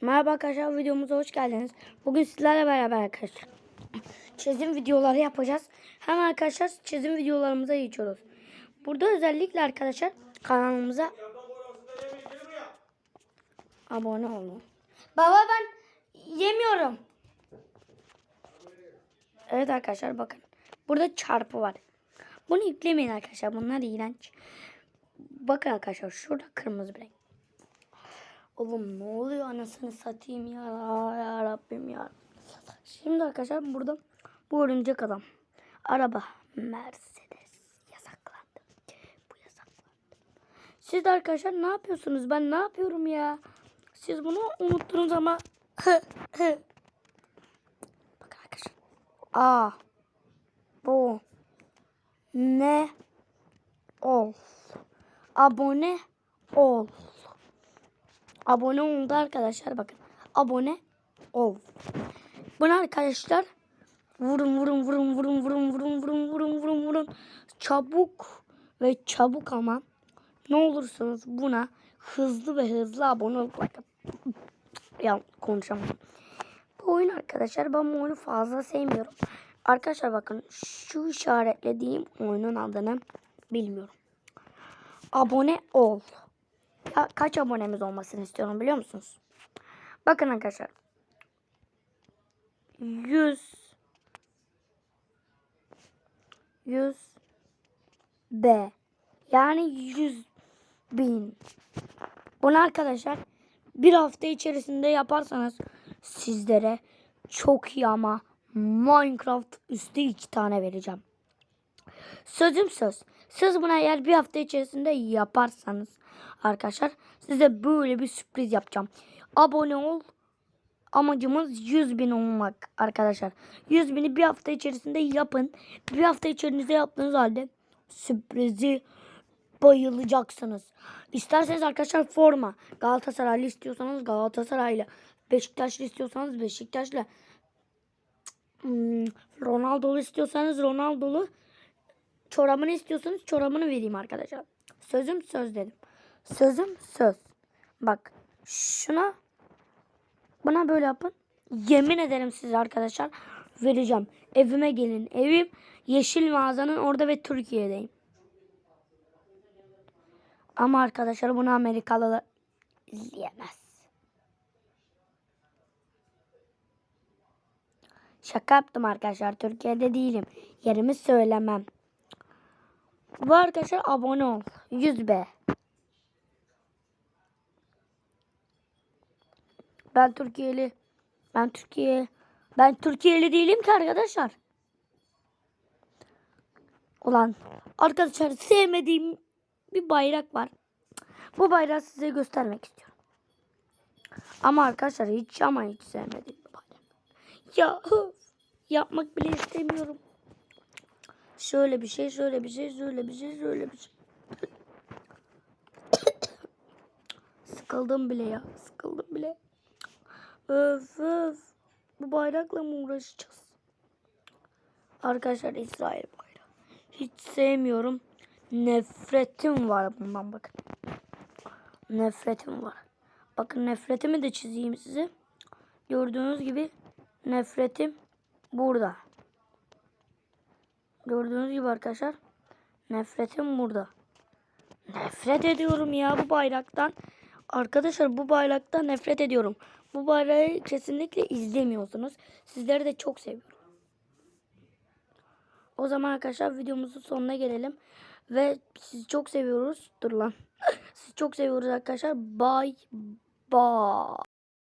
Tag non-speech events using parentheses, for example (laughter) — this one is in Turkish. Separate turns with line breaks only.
Merhaba arkadaşlar videomuza hoş geldiniz. Bugün sizlerle beraber arkadaşlar çizim videoları yapacağız. Hemen arkadaşlar çizim videolarımıza geçiyoruz. Burada özellikle arkadaşlar kanalımıza abone olun. Baba ben yemiyorum. Evet arkadaşlar bakın. Burada çarpı var. Bunu yüklemeyin arkadaşlar. Bunlar iğrenç. Bakın arkadaşlar şurada kırmızı bir renk. Oğlum ne oluyor anasını satayım ya, ya Rabbim ya. Şimdi arkadaşlar burada bu örümcek adam. Araba Mercedes yasaklandı. Bu yasaklandı. Siz de arkadaşlar ne yapıyorsunuz? Ben ne yapıyorum ya? Siz bunu unuttunuz ama. (laughs) Bakın arkadaşlar. A. Bu. Ne. Ol. Abone ol. Abone oldu arkadaşlar bakın. Abone ol. Bunu arkadaşlar vurun vurun vurun vurun vurun vurun vurun vurun vurun vurun. Çabuk ve çabuk ama ne olursunuz buna hızlı ve hızlı abone ol. Bakın. Ya konuşamadım. Bu oyun arkadaşlar ben bu oyunu fazla sevmiyorum. Arkadaşlar bakın şu işaretlediğim oyunun adını bilmiyorum. Abone ol. Kaç abonemiz olmasını istiyorum biliyor musunuz? Bakın arkadaşlar. 100 100 B yani 100 bin. Bunu arkadaşlar bir hafta içerisinde yaparsanız sizlere çok iyi ama Minecraft üstü iki tane vereceğim. Sözüm söz. Siz buna eğer bir hafta içerisinde yaparsanız arkadaşlar size böyle bir sürpriz yapacağım. Abone ol. Amacımız 100 bin olmak arkadaşlar. 100 bini bir hafta içerisinde yapın. Bir hafta içerisinde yaptığınız halde sürprizi bayılacaksınız. İsterseniz arkadaşlar forma. Galatasaraylı istiyorsanız Galatasaraylı. Beşiktaşlı istiyorsanız Beşiktaşlı. Hmm, Ronaldo'lu istiyorsanız Ronaldo'lu. Çorabını istiyorsanız çorabını vereyim arkadaşlar. Sözüm söz dedim. Sözüm söz. Bak şuna buna böyle yapın. Yemin ederim size arkadaşlar vereceğim. Evime gelin. Evim Yeşil Mağazanın orada ve Türkiye'deyim. Ama arkadaşlar bunu Amerikalılar izleyemez. Şaka yaptım arkadaşlar. Türkiye'de değilim. Yerimi söylemem. Bu arkadaşlar abone ol. 100 B. Ben Türkiye'li. Ben Türkiye. Ben Türkiye'li değilim ki arkadaşlar. Ulan arkadaşlar sevmediğim bir bayrak var. Bu bayrağı size göstermek istiyorum. Ama arkadaşlar hiç ama hiç sevmediğim bir bayrak. Ya yapmak bile istemiyorum. Şöyle bir şey, şöyle bir şey, şöyle bir şey, şöyle bir şey. (coughs) Sıkıldım bile ya. Sıkıldım bile. Öf öf. Bu bayrakla mı uğraşacağız? Arkadaşlar İsrail bayrağı. Hiç sevmiyorum. Nefretim var bundan bakın. Nefretim var. Bakın nefretimi de çizeyim size. Gördüğünüz gibi nefretim burada. Gördüğünüz gibi arkadaşlar nefretim burada. Nefret ediyorum ya bu bayraktan. Arkadaşlar bu bayraktan nefret ediyorum. Bu bayrağı kesinlikle izlemiyorsunuz. Sizleri de çok seviyorum. O zaman arkadaşlar videomuzun sonuna gelelim. Ve sizi çok seviyoruz. Dur lan. (laughs) Sizi çok seviyoruz arkadaşlar. Bye bye.